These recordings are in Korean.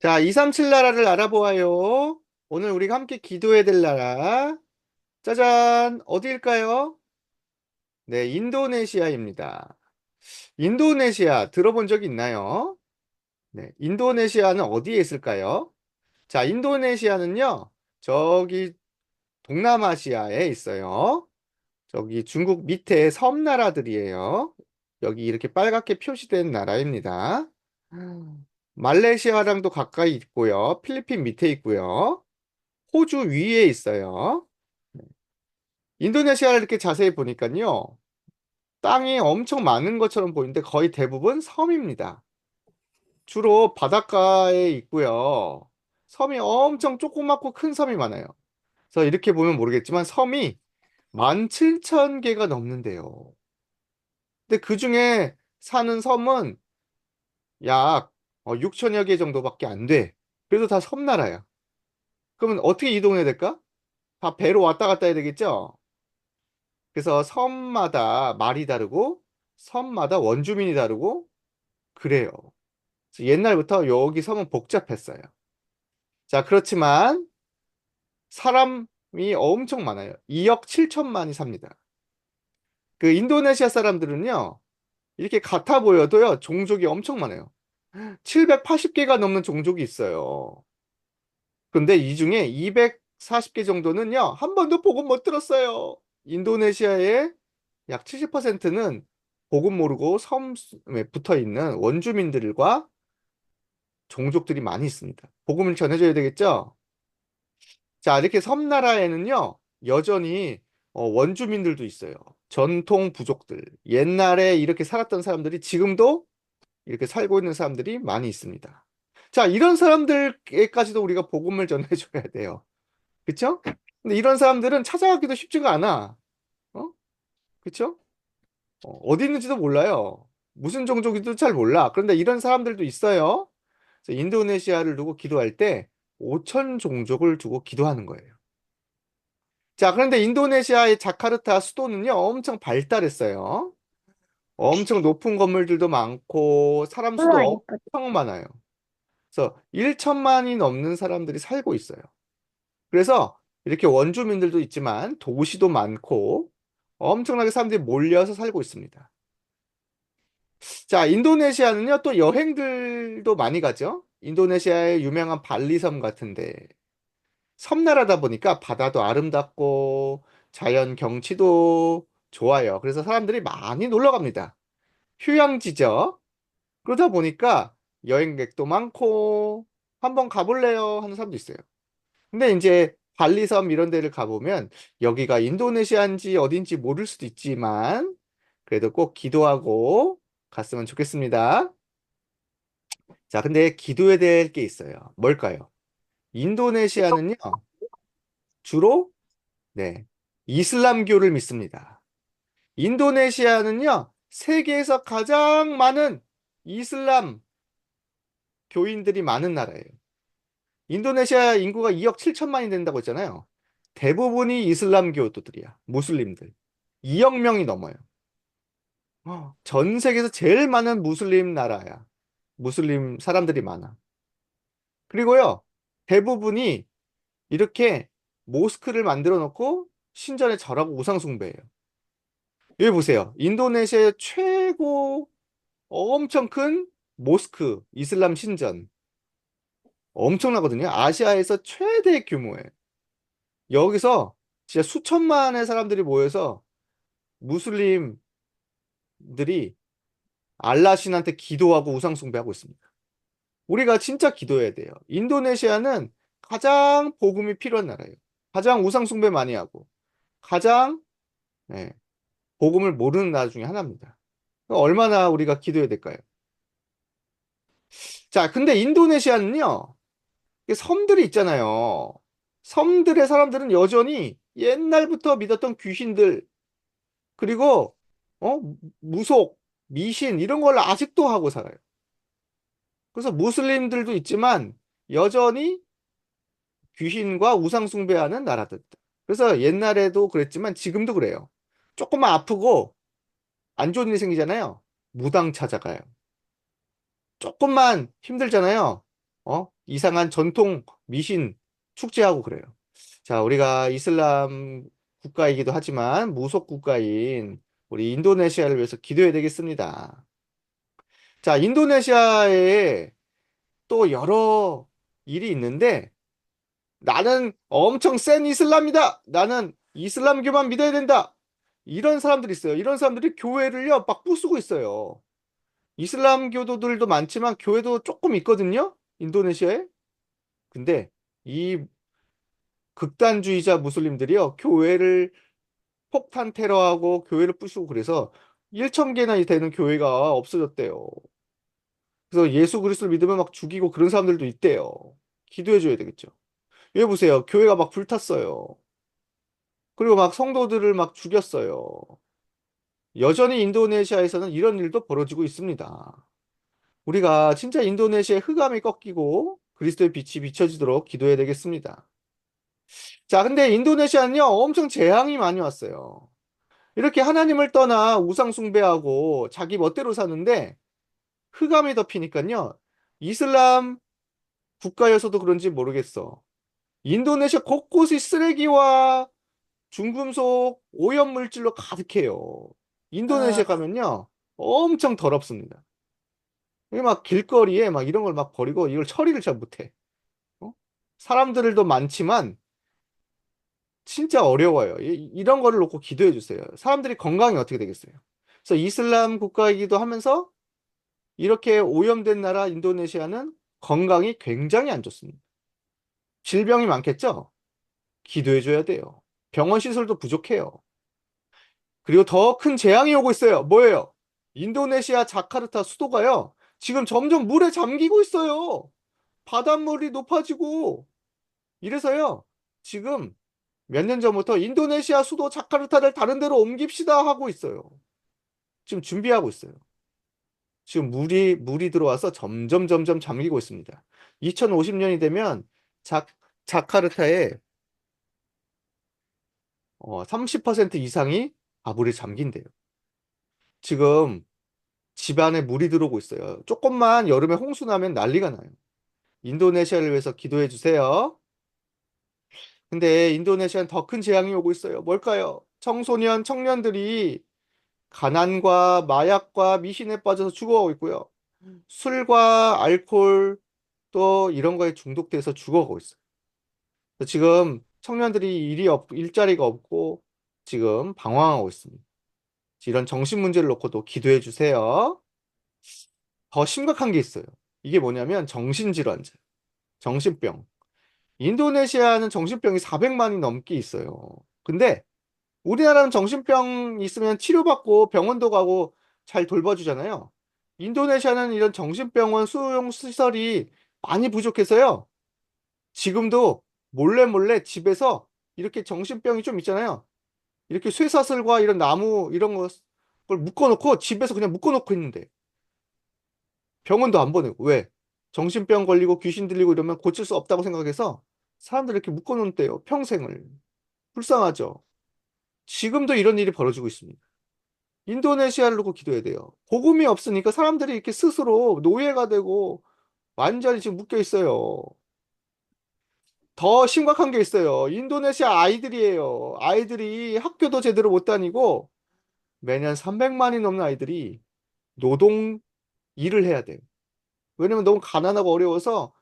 자, 237 나라를 알아보아요. 오늘 우리가 함께 기도해야 될 나라. 짜잔, 어디일까요? 네, 인도네시아입니다. 인도네시아 들어본 적 있나요? 네, 인도네시아는 어디에 있을까요? 자, 인도네시아는요, 저기 동남아시아에 있어요. 저기 중국 밑에 섬나라들이에요. 여기 이렇게 빨갛게 표시된 나라입니다. 말레이시아랑도 가까이 있고요. 필리핀 밑에 있고요. 호주 위에 있어요. 인도네시아를 이렇게 자세히 보니까요. 땅이 엄청 많은 것처럼 보이는데 거의 대부분 섬입니다. 주로 바닷가에 있고요. 섬이 엄청 조그맣고 큰 섬이 많아요. 그래서 이렇게 보면 모르겠지만 섬이 17,000개가 넘는데요. 근데 그 중에 사는 섬은 약 6천여 개 정도밖에 안 돼. 그래도 다 섬나라야. 그러면 어떻게 이동해야 될까? 다 배로 왔다 갔다 해야 되겠죠? 그래서 섬마다 말이 다르고 섬마다 원주민이 다르고 그래요. 옛날부터 여기 섬은 복잡했어요. 자, 그렇지만 사람이 엄청 많아요. 2억 7천만이 삽니다. 그 인도네시아 사람들은요, 이렇게 같아 보여도요, 종족이 엄청 많아요. 780개가 넘는 종족이 있어요. 근데 이 중에 240개 정도는요, 한 번도 복음 못 들었어요. 인도네시아의 약 70%는 복음 모르고 섬에 붙어 있는 원주민들과 종족들이 많이 있습니다. 복음을 전해줘야 되겠죠? 자, 이렇게 섬나라에는요, 여전히 어, 원주민들도 있어요. 전통 부족들. 옛날에 이렇게 살았던 사람들이 지금도 이렇게 살고 있는 사람들이 많이 있습니다. 자, 이런 사람들에까지도 우리가 복음을 전해줘야 돼요. 그쵸? 근데 이런 사람들은 찾아가기도 쉽지가 않아. 어? 그쵸? 어, 어디 있는지도 몰라요. 무슨 종족인지도 잘 몰라. 그런데 이런 사람들도 있어요. 인도네시아를 두고 기도할 때 5천 종족을 두고 기도하는 거예요. 자, 그런데 인도네시아의 자카르타 수도는요, 엄청 발달했어요. 엄청 높은 건물들도 많고, 사람 수도 우와, 예쁘다. 엄청 많아요. 그래서 1천만이 넘는 사람들이 살고 있어요. 그래서 이렇게 원주민들도 있지만 도시도 많고 엄청나게 사람들이 몰려서 살고 있습니다. 자, 인도네시아는요, 또 여행들도 많이 가죠? 인도네시아의 유명한 발리섬 같은데 섬나라다 보니까 바다도 아름답고 자연 경치도 좋아요. 그래서 사람들이 많이 놀러 갑니다. 휴양지죠. 그러다 보니까 여행객도 많고 한번 가볼래요 하는 사람도 있어요. 근데 이제 발리섬 이런 데를 가보면 여기가 인도네시아인지 어딘지 모를 수도 있지만 그래도 꼭 기도하고 갔으면 좋겠습니다. 자, 근데 기도해야 될게 있어요. 뭘까요? 인도네시아는요, 주로, 네, 이슬람교를 믿습니다. 인도네시아는요, 세계에서 가장 많은 이슬람 교인들이 많은 나라예요. 인도네시아 인구가 2억 7천만이 된다고 했잖아요. 대부분이 이슬람교도들이야. 무슬림들. 2억 명이 넘어요. 어, 전 세계에서 제일 많은 무슬림 나라야. 무슬림 사람들이 많아. 그리고요, 대부분이 이렇게 모스크를 만들어 놓고 신전에 절하고 우상숭배해요. 여기 보세요. 인도네시아의 최고 엄청 큰 모스크, 이슬람 신전. 엄청나거든요. 아시아에서 최대 규모예요. 여기서 진짜 수천만의 사람들이 모여서 무슬림들이 알라 신한테 기도하고 우상 숭배하고 있습니다. 우리가 진짜 기도해야 돼요. 인도네시아는 가장 복음이 필요한 나라예요. 가장 우상 숭배 많이 하고 가장 네, 복음을 모르는 나라 중에 하나입니다. 얼마나 우리가 기도해야 될까요? 자, 근데 인도네시아는요. 섬들이 있잖아요. 섬들의 사람들은 여전히 옛날부터 믿었던 귀신들, 그리고, 어, 무속, 미신, 이런 걸 아직도 하고 살아요. 그래서 무슬림들도 있지만, 여전히 귀신과 우상숭배하는 나라들. 그래서 옛날에도 그랬지만, 지금도 그래요. 조금만 아프고, 안 좋은 일이 생기잖아요. 무당 찾아가요. 조금만 힘들잖아요. 어? 이상한 전통 미신 축제하고 그래요. 자, 우리가 이슬람 국가이기도 하지만 무속 국가인 우리 인도네시아를 위해서 기도해야 되겠습니다. 자, 인도네시아에 또 여러 일이 있는데 나는 엄청 센 이슬람이다. 나는 이슬람교만 믿어야 된다. 이런 사람들이 있어요. 이런 사람들이 교회를요, 막 부수고 있어요. 이슬람 교도들도 많지만 교회도 조금 있거든요. 인도네시아에. 근데 이 극단주의자 무슬림들이요, 교회를 폭탄 테러하고 교회를 부수고 그래서 1천 개나 되는 교회가 없어졌대요. 그래서 예수 그리스도를 믿으면 막 죽이고 그런 사람들도 있대요. 기도해 줘야 되겠죠. 여기 보세요. 교회가 막 불탔어요. 그리고 막 성도들을 막 죽였어요. 여전히 인도네시아에서는 이런 일도 벌어지고 있습니다. 우리가 진짜 인도네시아의 흑암이 꺾이고 그리스도의 빛이 비춰지도록 기도해야 되겠습니다. 자, 근데 인도네시아는요, 엄청 재앙이 많이 왔어요. 이렇게 하나님을 떠나 우상 숭배하고 자기 멋대로 사는데 흑암이 덮이니까요, 이슬람 국가여서도 그런지 모르겠어. 인도네시아 곳곳이 쓰레기와 중금속, 오염 물질로 가득해요. 인도네시아 아, 가면요, 엄청 더럽습니다. 이게 막 길거리에 막 이런 걸 막 버리고 이걸 처리를 잘 못해. 어? 사람들도 많지만 진짜 어려워요. 이, 이런 거를 놓고 기도해 주세요. 사람들이 건강이 어떻게 되겠어요? 그래서 이슬람 국가이기도 하면서 이렇게 오염된 나라 인도네시아는 건강이 굉장히 안 좋습니다. 질병이 많겠죠? 기도해 줘야 돼요. 병원 시설도 부족해요. 그리고 더 큰 재앙이 오고 있어요. 뭐예요? 인도네시아 자카르타 수도가요. 지금 점점 물에 잠기고 있어요. 바닷물이 높아지고 이래서요. 지금 몇 년 전부터 인도네시아 수도 자카르타를 다른 데로 옮깁시다 하고 있어요. 지금 준비하고 있어요. 지금 물이 물이 들어와서 점점 점점 잠기고 있습니다. 2050년이 되면 자, 자카르타에 어, 30% 이상이 아, 물에 잠긴대요. 지금 집안에 물이 들어오고 있어요. 조금만 여름에 홍수 나면 난리가 나요. 인도네시아를 위해서 기도해 주세요. 근데 인도네시아는 더 큰 재앙이 오고 있어요. 뭘까요? 청소년, 청년들이 가난과 마약과 미신에 빠져서 죽어가고 있고요. 술과 알코올 또 이런 거에 중독돼서 죽어가고 있어요. 지금 청년들이 일이 없, 일자리가 없고 지금 방황하고 있습니다. 이런 정신 문제를 놓고도 기도해 주세요. 더 심각한 게 있어요. 이게 뭐냐면 정신질환자, 정신병. 인도네시아는 정신병이 400만이 넘게 있어요. 근데 우리나라는 정신병 있으면 치료받고 병원도 가고 잘 돌봐주잖아요. 인도네시아는 이런 정신병원 수용 시설이 많이 부족해서요. 지금도 몰래 몰래 집에서 이렇게 정신병이 좀 있잖아요. 이렇게 쇠사슬과 이런 나무 이런 걸 묶어놓고 집에서 그냥 묶어놓고 있는데 병원도 안 보내고 왜? 정신병 걸리고 귀신 들리고 이러면 고칠 수 없다고 생각해서 사람들 이렇게 묶어놓는데요. 평생을. 불쌍하죠. 지금도 이런 일이 벌어지고 있습니다. 인도네시아를 놓고 기도해야 돼요. 복음이 없으니까 사람들이 이렇게 스스로 노예가 되고 완전히 지금 묶여 있어요. 더 심각한 게 있어요. 인도네시아 아이들이에요. 아이들이 학교도 제대로 못 다니고 매년 300만이 넘는 아이들이 노동 일을 해야 돼요. 왜냐면 너무 가난하고 어려워서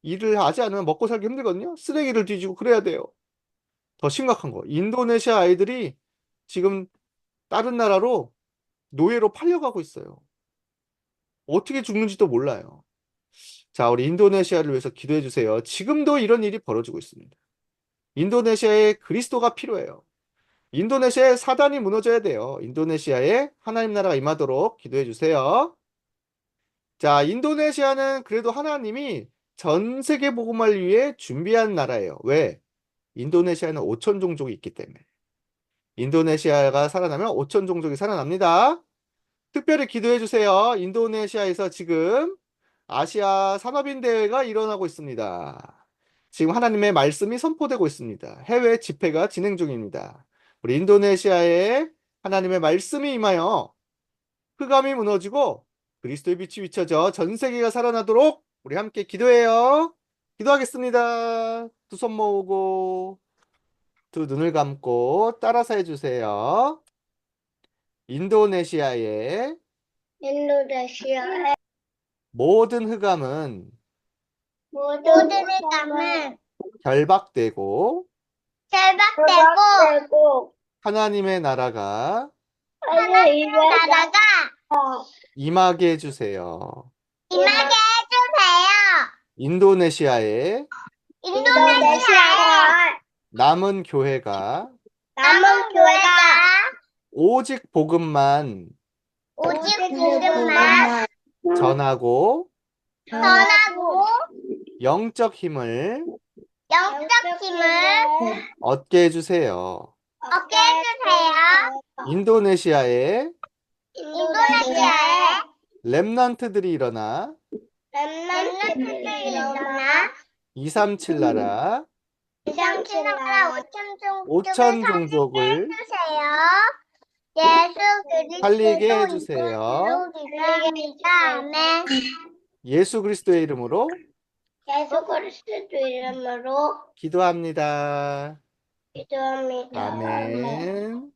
일을 하지 않으면 먹고 살기 힘들거든요. 쓰레기를 뒤지고 그래야 돼요. 더 심각한 거. 인도네시아 아이들이 지금 다른 나라로 노예로 팔려가고 있어요. 어떻게 죽는지도 몰라요. 자, 우리 인도네시아를 위해서 기도해 주세요. 지금도 이런 일이 벌어지고 있습니다. 인도네시아에 그리스도가 필요해요. 인도네시아에 사단이 무너져야 돼요. 인도네시아에 하나님 나라가 임하도록 기도해 주세요. 자, 인도네시아는 그래도 하나님이 전 세계 복음을 위해 준비한 나라예요. 왜? 인도네시아에는 5천 종족이 있기 때문에. 인도네시아가 살아나면 5천 종족이 살아납니다. 특별히 기도해 주세요. 인도네시아에서 지금 아시아 산업인 대회가 일어나고 있습니다. 지금 하나님의 말씀이 선포되고 있습니다. 해외 집회가 진행 중입니다. 우리 인도네시아에 하나님의 말씀이 임하여 흑암이 무너지고 그리스도의 빛이 비춰져 전 세계가 살아나도록 우리 함께 기도해요. 기도하겠습니다. 두 손 모으고 두 눈을 감고 따라서 해주세요. 인도네시아의 인도네시아의 모든 흑암은 모든 감은 결박되고 결박되고 하나님의 나라가 하나님의 나라가 임하게 해주세요. 임하게 해주세요. 인도네시아의 인도네시아의 남은 교회가 남은 교회가 오직 복음만 오직 복음만 전하고 전하고 영적 힘을 영적 힘을 얻게 해주세요. 얻게 해주세요. 인도네시아의 인도네시아의 렘넌트들이 일어나 렘넌트들이 일어나 237 나라 237 나라 5천 종족을 해주세요. 예수 그리스도 살리게 해주세요. 아멘. 예수 그리스도의 이름으로 예수 그리스도 이름으로 기도합니다. 기도합니다. 아멘.